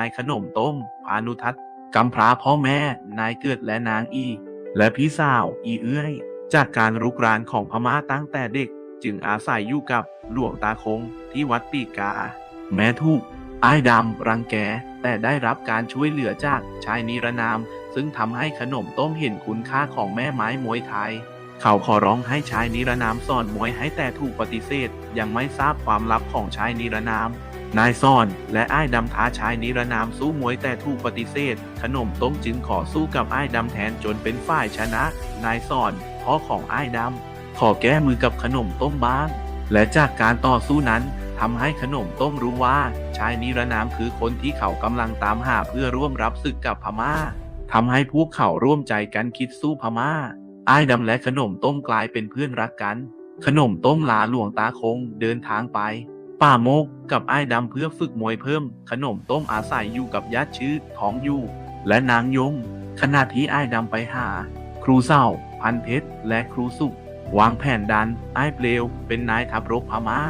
นายขนมต้ม พานุทัศน์กำพร้าพ่อแม่ นายเกิดและนางอี และพี่สาวอีเอื้อย จากการรุกรานของพม่าตั้งแต่เด็ก จึงอาศัยอยู่กับหลวงตาคงที่วัดปีกา แม้ถูกอ้ายดำรังแก แต่ได้รับการช่วยเหลือจากชายนิรนาม ซึ่งทำให้ขนมต้มเห็นคุณค่าของแม่ไม้มวยไทย เขาขอร้องให้ชายนิรนามสอนมวยให้แต่ถูกปฏิเสธ ยังไม่ทราบความลับของชายนิรนาม นายซ่อนและอ้ายดำท้าชายนิรนามสู้มวยแต่ถูกปฏิเสธ ขนมต้มจึงขอสู้กับอ้ายดำแทนจนเป็นฝ่ายชนะ นายซ่อนพ่อของอ้ายดำขอแก้มือกับขนมต้มบ้าง และจากการต่อสู้นั้นทำให้ขนมต้มรู้ว่า ชายนิรนามคือคนที่เขากำลังตามหาเพื่อร่วมรับศึกกับพม่าทำให้พวกเขาร่วมใจกันคิดสู้พม่าอ้ายดำและขนมต้มกลายเป็นเพื่อนรักกัน ขนมต้มลาหลวงตาคงเดินทางไป ป่าโมกกับไอ้ดำเพื่อฝึกมวยเพิ่ม ขนมต้มอาศัยอยู่กับญาติชื่อทองอยู่และนางยง ขณะที่ไอ้ดำไปหา ครูเศร้า พันเพชรและครูสุข วางแผนดันไอ้เปลว เป็นนายทัพรบพม่า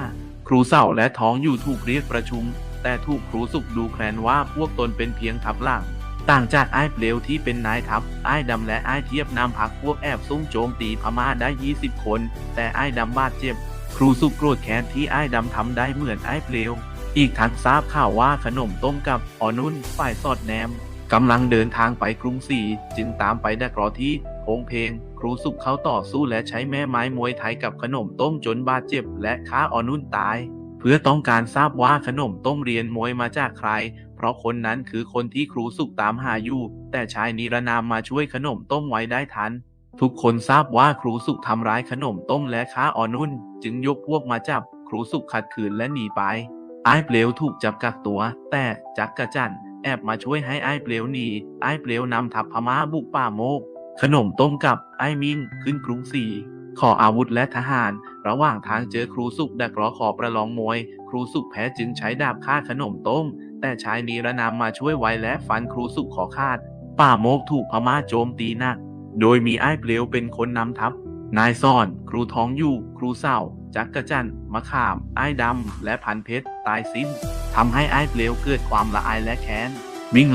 ครูเศร้าและท้องอยู่ถูกเรียกประชุม แต่ถูกครูสุขดูแคลนว่าพวกตนเป็นเพียงทัพหลังต่างจากไอ้เปลวที่เป็นนายทัพ ไอ้ดำและไอ้เทียบนำพักพวกแอบซุ่มโจมตีพม่าได้ 20 คน แต่ไอ้ดำบาดเจ็บ ครูสุกโกรธแค้นที่ไอ้ดำทำได้เหมือนไอ้เปลว อีกทั้งทราบข่าวว่าขนมต้มกับออนุ่นฝ่ายสอดแนมกำลังเดินทางไปกรุงศรีจึงตามไปดักรอที่โพงเพงครูสุกเขาต่อสู้และใช้แม่ไม้มวยไทยกับขนมต้มจนบาดเจ็บและฆ่าออนุ่นตาย เพื่อต้องการทราบว่าขนมต้มเรียนมวยมาจากใคร เพราะคนนั้นคือคนที่ครูสุกตามหาอยู่ แต่ชายนิรนามมาช่วยขนมต้มไว้ได้ทัน ทุกคนทราบว่าครูสุกทำร้ายขนมต้มและค้าอ่อนนุ่น จึงยกพวกมาจับ ครูสุกขัดขืนและหนีไป ไอ้เปลวถูกจับกักตัว แต่จักกะจันแอบมาช่วยให้ไอ้เปลวหนีไอ้เปลวนำทัพพม่าบุกป่าโมก ขนมต้มกับไอ้มิ่งขึ้นกรุงศรีขออาวุธและทหาร ระหว่างทางเจอครูสุกดักรอขอประลองมวย ครูสุกแพ้จึงใช้ดาบฆ่าขนมต้ม แต่ชายนิรนามมาช่วยไว้และฟันครูสุกขอขาด ป่าโมกถูกพม่าโจมตีหนัก โดยมีไอ้เปลวเป็นคนนำทัพ นายซ่อน ครูท้องอยู่ ครูเศร้า จักกะจันมะขาม ไอ้ดำ และพันเพชร ตายสิ้นทำให้ไอ้เปลวเกิดความละอายและแค้น มิ่งไล่